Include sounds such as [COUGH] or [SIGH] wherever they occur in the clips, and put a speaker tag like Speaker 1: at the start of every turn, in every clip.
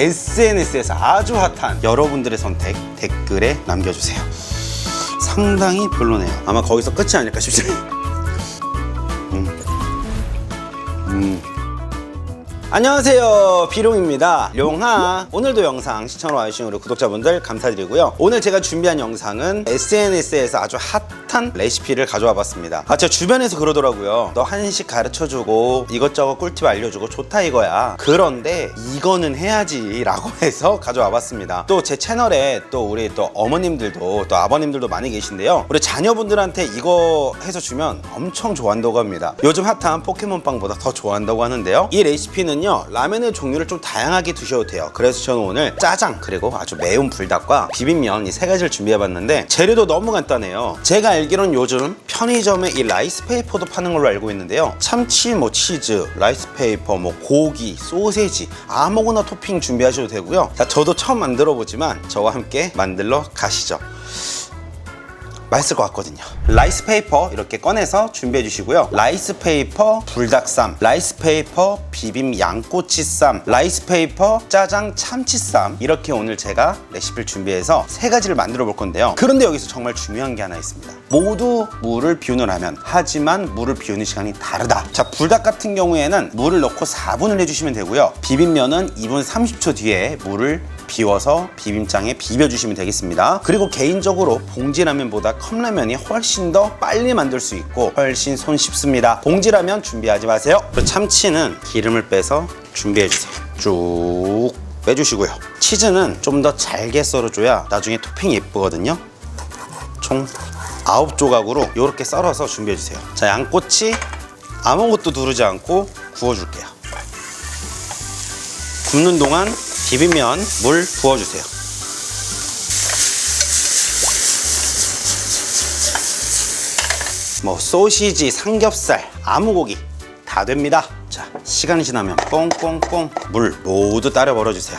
Speaker 1: SNS에서 아주 핫한 여러분들의 선택 댓글에 남겨주세요. 상당히 별로네요. 아마 거기서 끝이 아닐까 싶습니다. [LAUGHS] 음. 음. 안녕하세요. 비룡입니다. 룡하. 오늘도 영상 시청으로 와주신 우리 구독자분들 감사드리고요. 오늘 제가 준비한 영상은 SNS에서 아주 핫한 레시피를 가져와 봤습니다. 아 제가 주변에서 그러더라고요. 너 한식 가르쳐주고 이것저것 꿀팁 알려주고 좋다 이거야. 그런데 이거는 해야지 라고 [LAUGHS] 해서 가져와 봤습니다. 또 제 채널에 또 우리 또 어머님들도 또 아버님들도 많이 계신데요. 우리 자녀분들한테 이거 해서 주면 엄청 좋아한다고 합니다. 요즘 핫한 포켓몬빵보다 더 좋아한다고 하는데요. 이 레시피는 요 라면의 종류를 좀 다양하게 드셔도 돼요. 그래서 저는 오늘 짜장 그리고 아주 매운 불닭과 비빔면 이 세 가지를 준비해봤는데 재료도 너무 간단해요. 제가 알기로는 요즘 편의점에 이 라이스페이퍼도 파는 걸로 알고 있는데요. 참치 뭐 치즈 라이스페이퍼 뭐 고기 소세지 아무거나 토핑 준비하셔도 되고요. 자 저도 처음 만들어 보지만 저와 함께 만들러 가시죠 맛있을 것 같거든요. 라이스 페이퍼 이렇게 꺼내서 준비해 주시고요. 라이스 페이퍼 불닭쌈, 라이스 페이퍼 비빔 양꼬치쌈, 라이스 페이퍼 짜장 참치쌈 이렇게 오늘 제가 레시피를 준비해서 세 가지를 만들어 볼 건데요. 그런데 여기서 정말 중요한 게 하나 있습니다. 모두 물을 비우는 라면 하지만 물을 비우는 시간이 다르다. 자 불닭 같은 경우에는 물을 넣고 4분을 해주시면 되고요. 비빔면은 2분 30초 뒤에 물을 비워서 비빔장에 비벼주시면 되겠습니다. 그리고 개인적으로 봉지라면보다 컵라면이 훨씬 더 빨리 만들 수 있고 훨씬 손 쉽습니다. 봉지라면 준비하지 마세요. 참치는 기름을 빼서 준비해주세요. 쭉 빼주시고요. 치즈는 좀 더 잘게 썰어줘야 나중에 토핑이 예쁘거든요. 총 9조각으로 이렇게 썰어서 준비해주세요. 자, 양꼬치 아무것도 두르지 않고 구워줄게요. 굽는 동안 비빔면 물 부어주세요. 뭐 소시지, 삼겹살, 아무 고기 다 됩니다. 자, 시간이 지나면 뽕뽕뽕 물 모두 따라 버려주세요.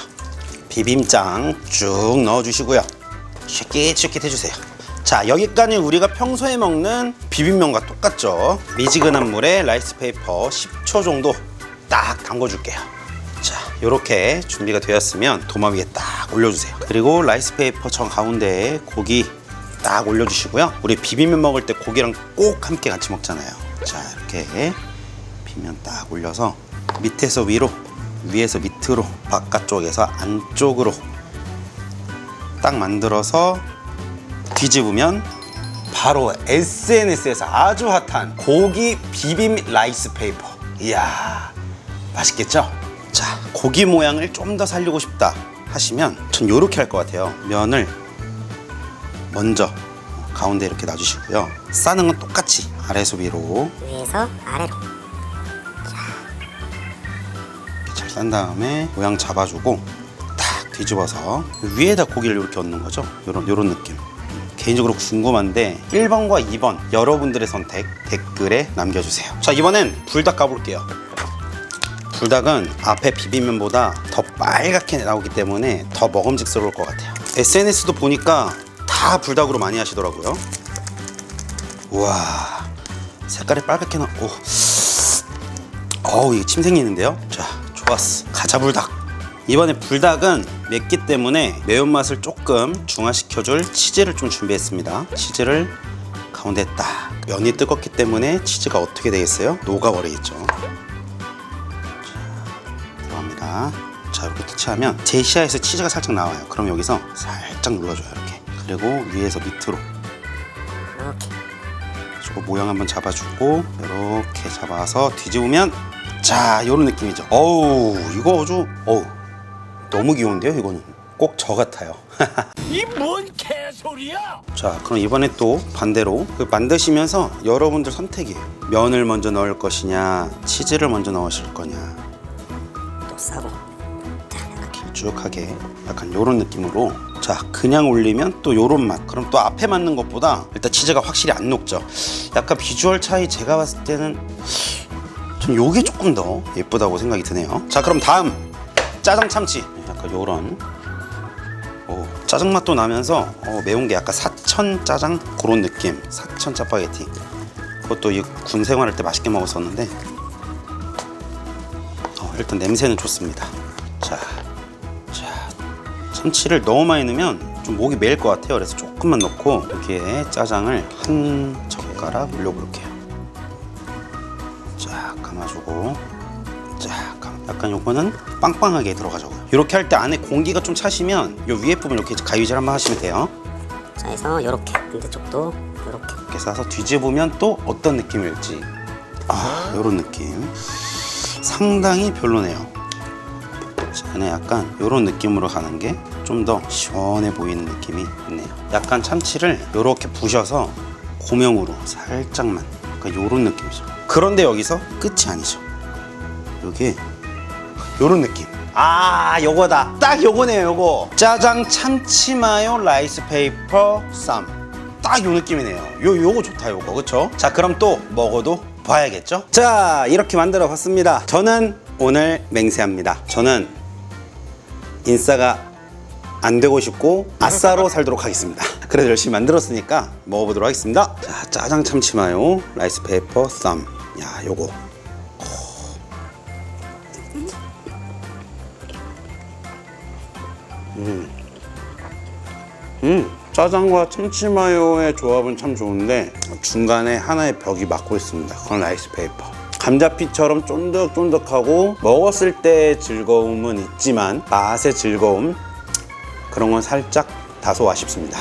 Speaker 1: 비빔장 쭉 넣어주시고요. 쉐킷쉐킷 해주세요. 자, 여기까지 우리가 평소에 먹는 비빔면과 똑같죠. 미지근한 물에 라이스 페이퍼 10초 정도 딱 담궈줄게요. 자, 이렇게 준비가 되었으면 도마 위에 딱 올려주세요. 그리고 라이스 페이퍼 정 가운데에 고기 딱 올려주시고요. 우리 비빔면 먹을 때 고기랑 꼭 함께 같이 먹잖아요. 자, 이렇게 비면 딱 올려서 밑에서 위로, 위에서 밑으로, 바깥쪽에서 안쪽으로 딱 만들어서 뒤집으면 바로 SNS에서 아주 핫한 고기 비빔 라이스 페이퍼. 이야, 맛있겠죠? 자, 고기 모양을 좀 더 살리고 싶다 하시면 전 이렇게 할 것 같아요. 면을 먼저 가운데 이렇게 놔주시고요. 싸는 건 똑같이 아래에서 위로
Speaker 2: 위에서 아래로
Speaker 1: 이렇게 잘 싼 다음에 모양 잡아주고 딱 뒤집어서 위에다 고기를 이렇게 얹는 거죠. 요런 요런 느낌. 개인적으로 궁금한데 1번과 2번 여러분들의 선택 댓글에 남겨주세요. 자 이번엔 불닭 가볼게요. 불닭은 앞에 비빔면보다 더 빨갛게 나오기 때문에 더 먹음직스러울 것 같아요. SNS도 보니까 다 불닭으로 많이 하시더라고요. 우와 색깔이 빨갛게 나. 오. 어우 이거 침 생기는데요 자 좋았어 가자 불닭 이번에 불닭은 맵기 때문에 매운맛을 조금 중화시켜줄 치즈를 좀 준비했습니다 치즈를 가운데 딱 면이 뜨겁기 때문에 치즈가 어떻게 되겠어요? 녹아버리겠죠 자 이렇게 터치하면 제 시야에서 치즈가 살짝 나와요. 그럼 여기서 살짝 눌러줘요 이렇게. 그리고 위에서 밑으로.
Speaker 2: 이렇게.
Speaker 1: 주고 모양 한번 잡아주고 이렇게 잡아서 뒤집으면 자 이런 느낌이죠. 어우 이거 아주 어우. 너무 귀여운데요 이거는? 꼭 저 같아요. [LAUGHS]
Speaker 3: 이 뭔 개소리야!
Speaker 1: 자 그럼 이번에 또 반대로 그 만드시면서 여러분들 선택이에요. 면을 먼저 넣을 것이냐 치즈를 먼저 넣으실 거냐.
Speaker 2: 또 싸고.
Speaker 1: 길쭉하게 약간 요런 느낌으로. 자 그냥 올리면 또 요런 맛. 그럼 또 앞에 맞는 것보다 일단 치즈가 확실히 안 녹죠. 약간 비주얼 차이 제가 봤을 때는 전 요게 조금 더 예쁘다고 생각이 드네요. 자 그럼 다음. 짜장 참치. 약간 요런. 오, 짜장 맛도 나면서 어, 매운 게 약간 사천 짜장? 그런 느낌. 사천 짜파게티. 그것도 이 군 생활할 때 맛있게 먹었었는데 어, 일단 냄새는 좋습니다 자 참치를 너무 많이 넣으면 좀 목이 메일 것 같아요. 그래서 조금만 넣고 여기에 짜장을 한 젓가락 올려볼게요. 쫙 감아주고 쫙 감. 약간 요거는 빵빵하게 들어가자고요. 이렇게 할 때 안에 공기가 좀 차시면 요 위에 부분 이렇게 가위질 한번 하시면 돼요.
Speaker 2: 자 해서 요렇게 반대쪽도 요렇게
Speaker 1: 이렇게 싸서 뒤집으면 또 어떤 느낌일지 아 요런 느낌 상당히 별로네요. 저는 약간 요런 느낌으로 가는 게 좀 더 시원해 보이는 느낌이 있네요. 약간 참치를 요렇게 부셔서 고명으로 살짝만 그러니까 요런 느낌이죠. 그런데 여기서 끝이 아니죠. 요게 요런 느낌. 아 요거다. 딱 요거네요 요거. 짜장 참치 마요 라이스 페이퍼 쌈. 딱 요 느낌이네요. 요 요거 좋다 요거. 그쵸? 자 그럼 또 먹어도 봐야겠죠? 자 이렇게 만들어 봤습니다. 저는 오늘 맹세합니다. 저는 인싸가 안 되고 싶고 아싸로 [LAUGHS] 살도록 하겠습니다. 그래도 열심히 만들었으니까 먹어보도록 하겠습니다. 자 짜장 참치 마요 라이스 페이퍼 쌈. 야 요거 음, 짜장과 참치마요의 조합은 참 좋은데 중간에 하나의 벽이 막고 있습니다. 그건 라이스 페이퍼. 감자피처럼 쫀득쫀득하고 먹었을 때 즐거움은 있지만 맛의 즐거움 그런 건 살짝 다소 아쉽습니다.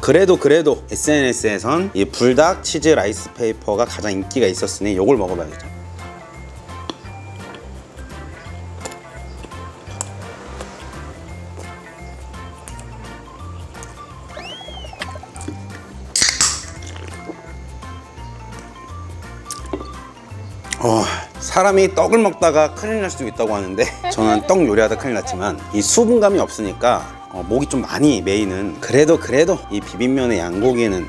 Speaker 1: 그래도 그래도 SNS에선 이 불닭 치즈 라이스 페이퍼가 가장 인기가 있었으니 이걸 먹어봐야겠죠. 어, 사람이 떡을 먹다가 큰일 날 수도 있다고 하는데 [LAUGHS] 저는 떡 요리하다 큰일 났지만 이 수분감이 없으니까 어, 목이 좀 많이 메이는 그래도 그래도 이 비빔면의 양고기는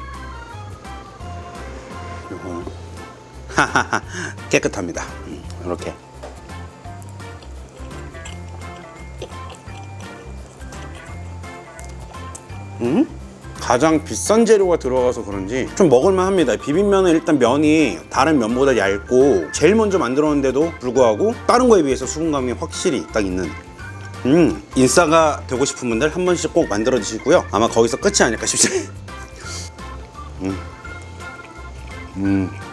Speaker 1: 하하하 [LAUGHS] 깨끗합니다. 음, 이렇게. 음? 가장 비싼 재료가 들어가서 그런지 좀 먹을만 합니다. 비빔면은 일단 면이 다른 면보다 얇고 제일 먼저 만들었는데도 불구하고 다른 거에 비해서 수분감이 확실히 딱 있는 음, 인싸가 되고 싶은 분들 한 번씩 꼭 만들어 드시고요. 아마 거기서 끝이 아닐까 싶습니다. [LAUGHS] 음. 음.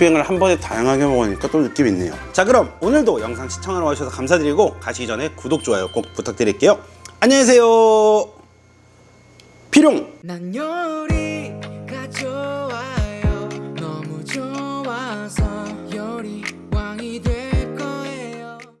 Speaker 1: 투행을 한 번에 다양하게 먹으니까 또 느낌이 있네요. 자 그럼 오늘도 영상 시청하러 와주셔서 감사드리고 가시기 전에 구독, 좋아요 꼭 부탁드릴게요. 안녕히 계세요. 필용!
Speaker 4: 난 요리가 좋아